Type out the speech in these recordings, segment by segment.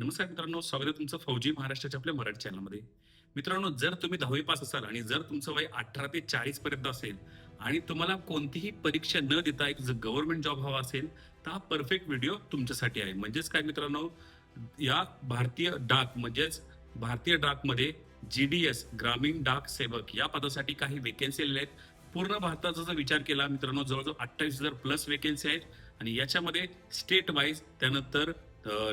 नमस्कार मित्रांनो स्वागत आहे तुमचं फौजी महाराष्ट्राच्या आपल्या मराठी चॅनलमध्ये मित्रांनो जर तुम्ही दहावी पास असाल आणि जर तुमचं वय अठरा ते चाळीस पर्यंत असेल आणि तुम्हाला कोणतीही परीक्षा न देता एक जर गव्हर्नमेंट जॉब हवा असेल तर हा परफेक्ट व्हिडिओ तुमच्यासाठी आहे. म्हणजेच काय मित्रांनो या भारतीय डाक म्हणजेच भारतीय डाकमध्ये जी डी एस ग्रामीण डाक सेवक या पदासाठी काही वेकेन्सी आलेल्या आहेत. पूर्ण भारताचा जर विचार केला मित्रांनो जवळजवळ अठ्ठावीस हजार प्लस वेकेन्सी आहेत. आणि याच्यामध्ये स्टेट वाईज त्यानंतर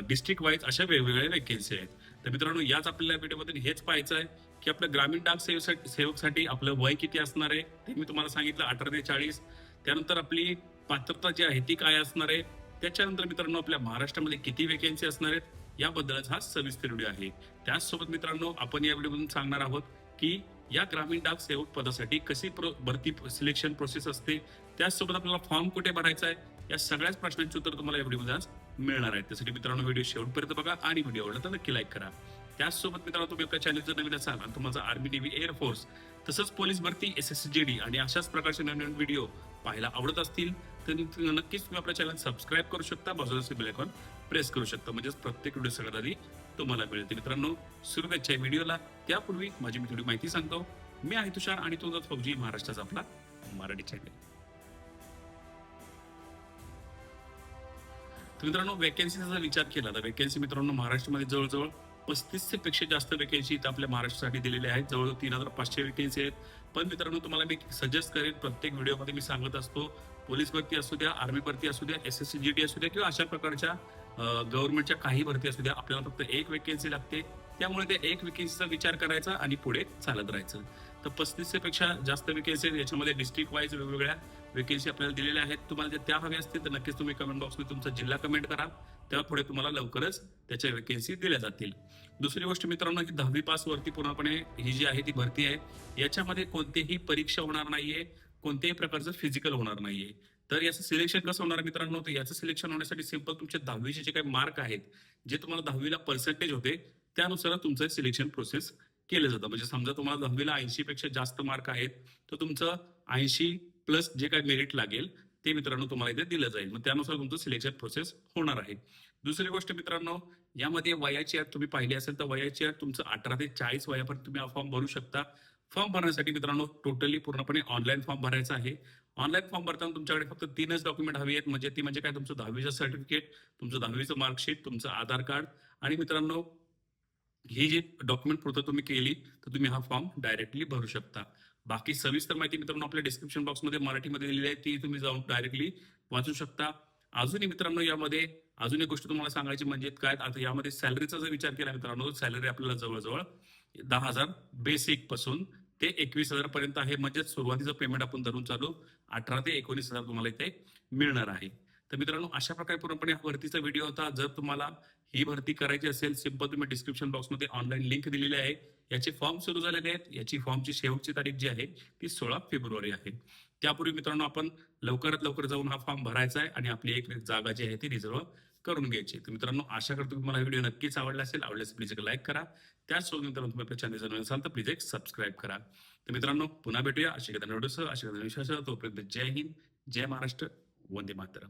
डिस्ट्रिक्ट वाईज अशा वेगवेगळ्या वेकेन्सी आहेत. तर मित्रांनो याच आपल्याला व्हिडिओमध्ये हेच पाहायचं आहे की आपल्या ग्रामीण डाक सेवसाठी सेवकसाठी आपलं वय किती असणार आहे ते मी तुम्हाला सांगितलं अठरा ते चाळीस. त्यानंतर आपली पात्रता जी आहे ती काय असणार आहे? त्याच्यानंतर मित्रांनो आपल्या महाराष्ट्रामध्ये किती वेकेन्सी असणार आहेत? याबद्दलच हा सविस्तर व्हिडिओ आहे. त्याचसोबत मित्रांनो आपण या व्हिडिओमधून सांगणार आहोत की या ग्रामीण डाक सेवक पदासाठी कशी प्रो भरती सिलेक्शन प्रोसेस असते? त्याचसोबत आपल्याला फॉर्म कुठे भरायचा आहे? या सगळ्याच प्रश्नांची उत्तर तुम्हाला या व्हिडिओमध्ये आज मिळणार आहेत. त्यासाठी मित्रांनो व्हिडिओ शेवटपर्यंत बघा आणि व्हिडिओ आवडला तर नक्की लाईक करा. त्याचसोबत मित्रांनो तुम्ही आपल्या चॅनल जर नवीन असाल आणि तुम्हाला आर्मी नेव्ही एअरफोर्स तसंच पोलीस भरती एस एस जी डी आणि अशाच प्रकारचे नवीन व्हिडिओ पाहायला आवडत असतील तर नक्कीच तुम्ही आपल्या चॅनल सबस्क्राईब करू शकता. बाजूला बेल आयकॉन प्रेस करू शकता. म्हणजेच प्रत्येक व्हिडिओ सगळ्यात आधी तुम्हाला मिळते मित्रांनो सुरुवातच्या व्हिडिओला त्यापूर्वी माझी मी थोडी माहिती सांगतो. मी आहे तुषार आणि तुझा फौजी महाराष्ट्राचा आपला मराठी चॅनल तर मित्रांनो वेकेन्सीचा जर विचार केला तर वेकेन्सी मित्रांनो महाराष्ट्रामध्ये जवळजवळ पस्तीसशे पेक्षा जास्त वेकेन्सी इथं आपल्या महाराष्ट्रासाठी दिलेल्या आहेत. जवळजवळ तीन हजार पाचशे वेकेन्सी आहेत. पण मित्रांनो तुम्हाला मी सजेस्ट करेन प्रत्येक व्हिडिओमध्ये मी सांगत असतो पोलीस भरती असू द्या आर्मी भरती असू द्या S S C G T असू द्या किंवा अशा प्रकारच्या गव्हर्नमेंटच्या काही भरती असू द्या आपल्याला फक्त एक वेकेन्सी लागते. त्यामुळे ते एक वेकेन्सीचा विचार करायचा आणि पुढे चालत राहायचं. तर पस्तीसशे पेक्षा जास्त वेकेन्सी याच्यामध्ये डिस्ट्रिक्ट वाईज वेगवेगळ्या वेकेन्सी आपल्याला दिलेल्या आहेत. तुम्हाला जर त्या हव्या असतील तर नक्कीच तुम्ही कमेंट बॉक्समध्ये तुमचा जिल्हा कमेंट करा. तेव्हा पुढे तुम्हाला लवकरच त्याच्या वेकेन्सी दिल्या जातील. दुसरी गोष्ट मित्रांनो की दहावी पास वरती पूर्णपणे ही जी आहे ती भरती आहे. याच्यामध्ये कोणतीही परीक्षा होणार नाहीये कोणत्याही प्रकारचं फिजिकल होणार नाहीये. तर याचं सिलेक्शन कसं होणार मित्रांनो? तर याचं सिलेक्शन होण्यासाठी सिंपल तुमचे दहावीचे जे काही मार्क आहेत जे तुम्हाला दहावीला पर्सेंटेज होते त्यानुसार तुमचं सिलेक्शन प्रोसेस केलं जातं. म्हणजे समजा तुम्हाला दहावीला ऐंशी पेक्षा जास्त मार्क आहेत तर तुमचं ऐंशी प्लस जे काही मेरिट लागेल ते मित्रांनो तुम्हाला इथे दिलं जाईल. मग त्यानुसार तुमचं सिलेक्शन प्रोसेस होणार आहे. दुसरी गोष्ट मित्रांनो यामध्ये वयाची अट तुम्ही पाहिली असेल तर वयाची अट तुमचं अठरा ते चाळीस वयापर्यंत तुम्ही हा फॉर्म भरू शकता. फॉर्म भरण्यासाठी मित्रांनो टोटली पूर्णपणे ऑनलाईन फॉर्म भरायचा आहे. ऑनलाईन फॉर्म भरताना तुमच्याकडे फक्त तीनच डॉक्युमेंट हवी आहेत. म्हणजे ती म्हणजे काय? तुमचं दहावीचं सर्टिफिकेट तुमचं दहावीचं मार्कशीट तुमचं आधार कार्ड आणि मित्रांनो ही जी डॉक्युमेंट पूर्त तुम्ही केली तर तुम्ही हा फॉर्म डायरेक्टली भरू शकता. बाकी सविस्तर माहिती मित्रांनो आपल्या डिस्क्रिप्शन बॉक्समध्ये मराठीमध्ये दिलेली आहे ती तुम्ही जाऊन डायरेक्टली वाचू शकता. अजूनही मित्रांनो यामध्ये अजून एक गोष्ट तुम्हाला सांगायची म्हणजे काय आता यामध्ये सॅलरीचा जर विचार केला मित्रांनो सॅलरी आपल्याला जवळजवळ दहा हजार बेसिकपासून ते एकवीस हजार पर्यंत आहे. म्हणजे सुरुवातीचं पेमेंट आपण धरून चालू अठरा ते एकोणीस हजार तुम्हाला इथे मिळणार आहे. तर मित्रांनो अशा प्रकारे पूर्णपणे हा व्हिडिओ होता. जर तुम्हाला ही भरती करायची असेल सिंपल तुम्ही डिस्क्रिप्शन बॉक्समध्ये ऑनलाईन लिंक दिलेली आहे. याचे फॉर्म सुरू झालेले आहेत. याची फॉर्मची शेवटची तारीख जी आहे ती सोळा फेब्रुवारी आहे. त्यापूर्वी मित्रांनो आपण लवकरात लवकर जाऊन हा फॉर्म भरायचा आहे आणि आपली एक जागा जी आहे ती रिझर्व्ह करून घ्यायची तर मित्रांनो आशा करतो की तुम्हाला व्हिडिओ नक्कीच आवडला असेल. आवडल्यास प्लीज एक लाईक करा. त्याचसोबत मित्रांनो तुम्ही आपल्या चॅनल असाल तर प्लीज एक सबस्क्राईब करा. तर मित्रांनो पुन्हा भेटूया. अशा एखाद्या व्हिडिओसह अशा एखाद्या विश्वासाह तोपर्यंत जय हिंद जय महाराष्ट्र वंदे मातरम.